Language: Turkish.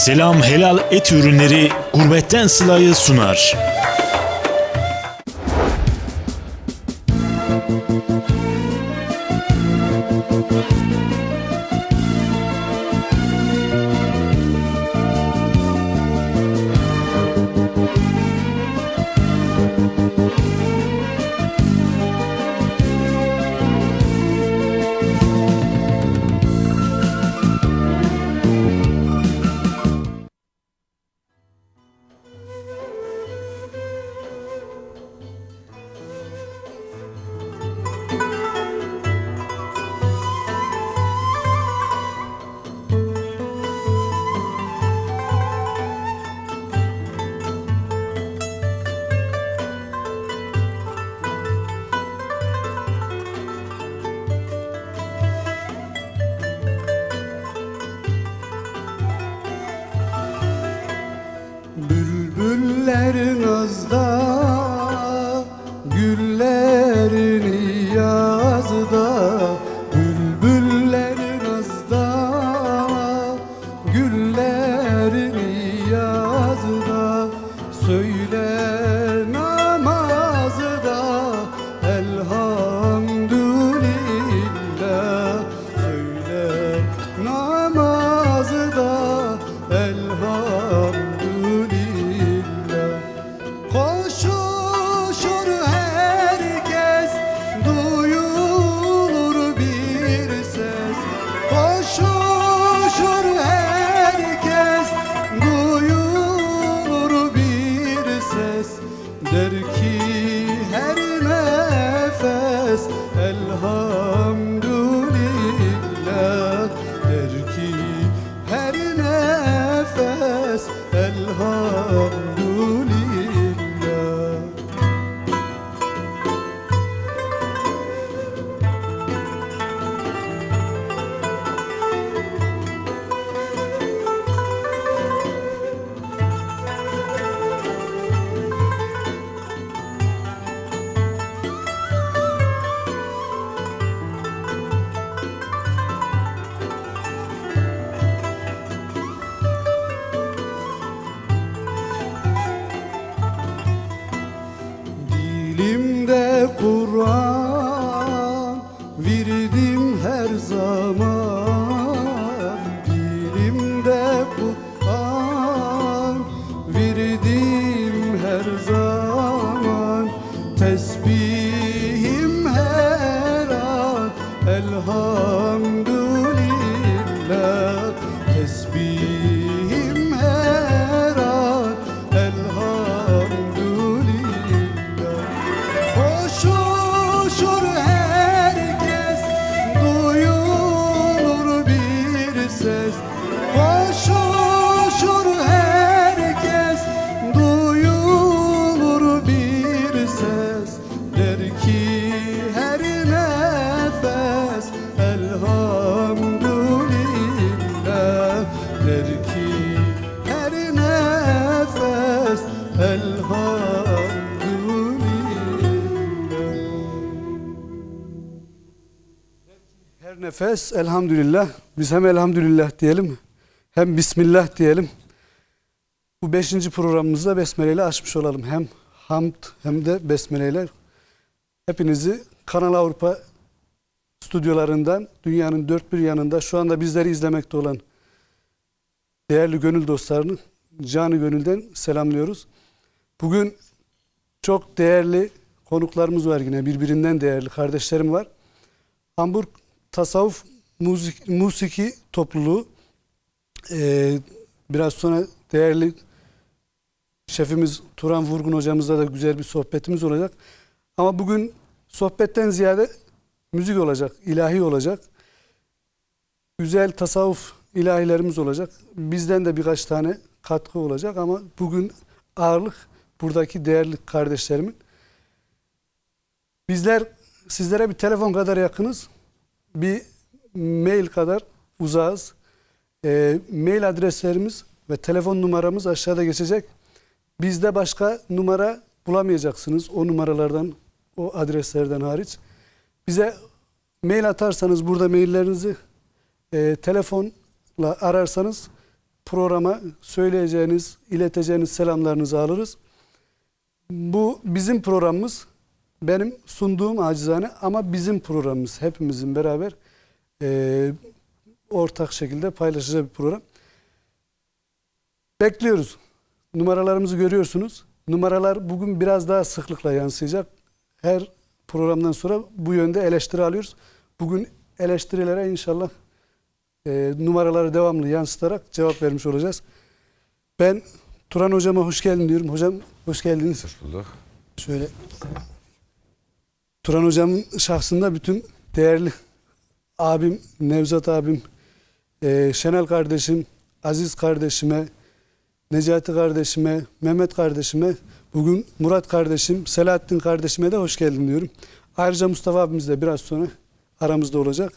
Selam Helal Et Ürünleri Gurbetten Sıla'yı sunar. Bülbüller nazda Elhamdülillah Der ki her nefes Elhamdülillah her nefes elhamdülillah. Biz hem elhamdülillah diyelim hem bismillah diyelim. Bu beşinci programımızda besmeleyle açmış olalım. Hem hamd hem de besmeleyle. Hepinizi Kanal Avrupa stüdyolarından dünyanın dört bir yanında şu anda bizleri izlemekte olan değerli gönül dostlarını canı gönülden selamlıyoruz. Bugün çok değerli konuklarımız var yine birbirinden değerli kardeşlerim var. Hamburg Tasavvuf Müzik, Musiki Topluluğu Ee, biraz sonra değerli şefimiz Turan Vurgun hocamızla da güzel bir sohbetimiz olacak. Ama bugün sohbetten ziyade müzik olacak, ilahi olacak. Güzel tasavvuf ilahilerimiz olacak. Bizden de birkaç tane katkı olacak ama bugün ağırlık buradaki değerli kardeşlerimin. Bizler sizlere bir telefon kadar yakınız. Bir mail kadar uzağız. Ee, mail adreslerimiz ve telefon numaramız aşağıda geçecek. Bizde başka numara bulamayacaksınız o numaralardan, o adreslerden hariç. Bize mail atarsanız burada maillerinizi e, telefonla ararsanız programa söyleyeceğiniz, ileteceğiniz selamlarınızı alırız. Bu bizim programımız. Benim sunduğum acizane ama bizim programımız. Hepimizin beraber e, ortak şekilde paylaşacağı bir program. Bekliyoruz. Numaralarımızı görüyorsunuz. Numaralar bugün biraz daha sıklıkla yansıyacak. Her programdan sonra bu yönde eleştiri alıyoruz. Bugün eleştirilere inşallah e, numaraları devamlı yansıtarak cevap vermiş olacağız. Ben Turan hocama hoş geldin diyorum. Hocam hoş geldiniz. Hoş bulduk. Şöyle Turan hocamın şahsında bütün değerli abim, Nevzat abim, e, Şenel kardeşim, Aziz kardeşime, Necati kardeşime, Mehmet kardeşime, bugün Murat kardeşim, Selahattin kardeşime de hoş geldin diyorum. Ayrıca Mustafa abimiz de biraz sonra aramızda olacak.